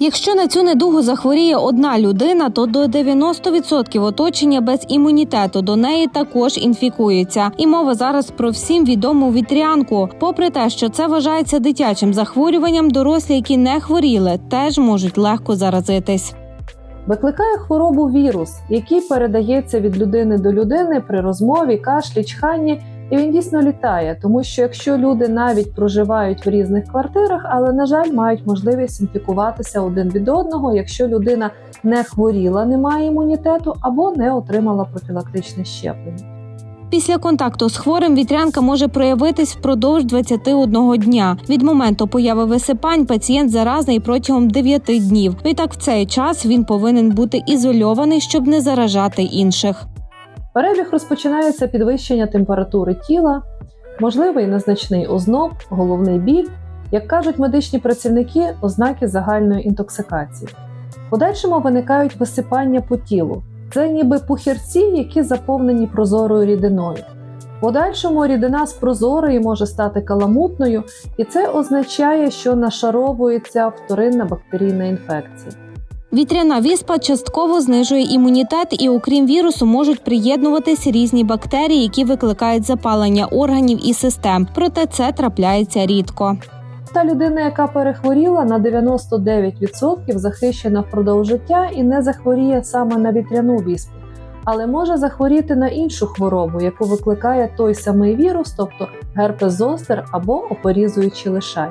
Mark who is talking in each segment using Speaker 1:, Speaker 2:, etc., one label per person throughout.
Speaker 1: Якщо на цю недугу захворіє одна людина, то до 90% оточення без імунітету до неї також інфікуються. І мова зараз про всім відому вітрянку. Попри те, що це вважається дитячим захворюванням, дорослі, які не хворіли, теж можуть легко заразитись.
Speaker 2: Викликає хворобу вірус, який передається від людини до людини при розмові, кашлі, чханні, і він дійсно літає, тому що якщо люди навіть проживають в різних квартирах, але на жаль мають можливість інфікуватися один від одного, якщо людина не хворіла, не має імунітету або не отримала профілактичне щеплення.
Speaker 1: Після контакту з хворим вітрянка може проявитись впродовж 21 дня. Від моменту появи висипань пацієнт заразний протягом 9 днів. Відтак в цей час він повинен бути ізольований, щоб не заражати інших.
Speaker 2: Перебіг розпочинається підвищення температури тіла, можливий незначний озноб, головний біль, як кажуть медичні працівники, ознаки загальної інтоксикації. В Подальшому виникають висипання по тілу. Це ніби пухірці, які заповнені прозорою рідиною. Подальшому рідина з прозорої може стати каламутною, і це означає, що нашаровується вторинна бактерійна інфекція.
Speaker 1: Вітряна віспа частково знижує імунітет, і окрім вірусу можуть приєднуватись різні бактерії, які викликають запалення органів і систем. Проте це трапляється рідко.
Speaker 2: Та людина, яка перехворіла на 99% захищена впродовж життя і не захворіє саме на вітряну віспу, але може захворіти на іншу хворобу, яку викликає той самий вірус, тобто герпес зостер або опорізуючий лишай.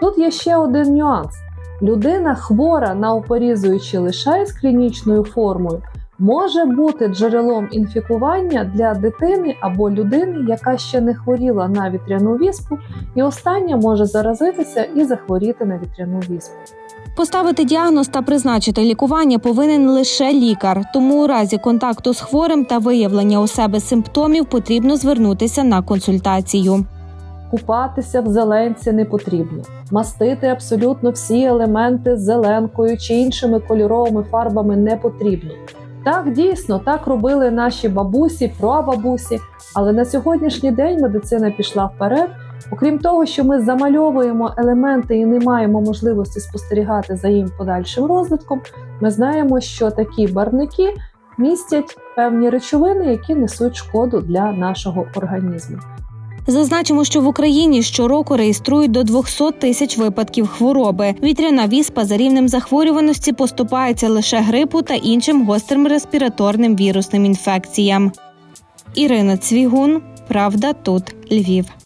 Speaker 2: Тут є ще один нюанс: людина хвора на опорізуючий лишай з клінічною формою. Може бути джерелом інфікування для дитини або людини, яка ще не хворіла на вітряну віспу, і остання може заразитися і захворіти на вітряну віспу.
Speaker 1: Поставити діагноз та призначити лікування повинен лише лікар. Тому у разі контакту з хворим та виявлення у себе симптомів потрібно звернутися на консультацію.
Speaker 2: Купатися в зеленці не потрібно, мастити абсолютно всі елементи зеленкою чи іншими кольоровими фарбами не потрібно. Так, дійсно, так робили наші бабусі, прабабусі, але на сьогоднішній день медицина пішла вперед. Окрім того, що ми замальовуємо елементи і не маємо можливості спостерігати за їм подальшим розвитком, ми знаємо, що такі барвники містять певні речовини, які несуть шкоду для нашого організму.
Speaker 1: Зазначимо, що в Україні щороку реєструють до 200 тисяч випадків хвороби. Вітряна віспа за рівнем захворюваності поступається лише грипу та іншим гострим респіраторним вірусним інфекціям. Ірина Цвігун, Правда, тут Львів.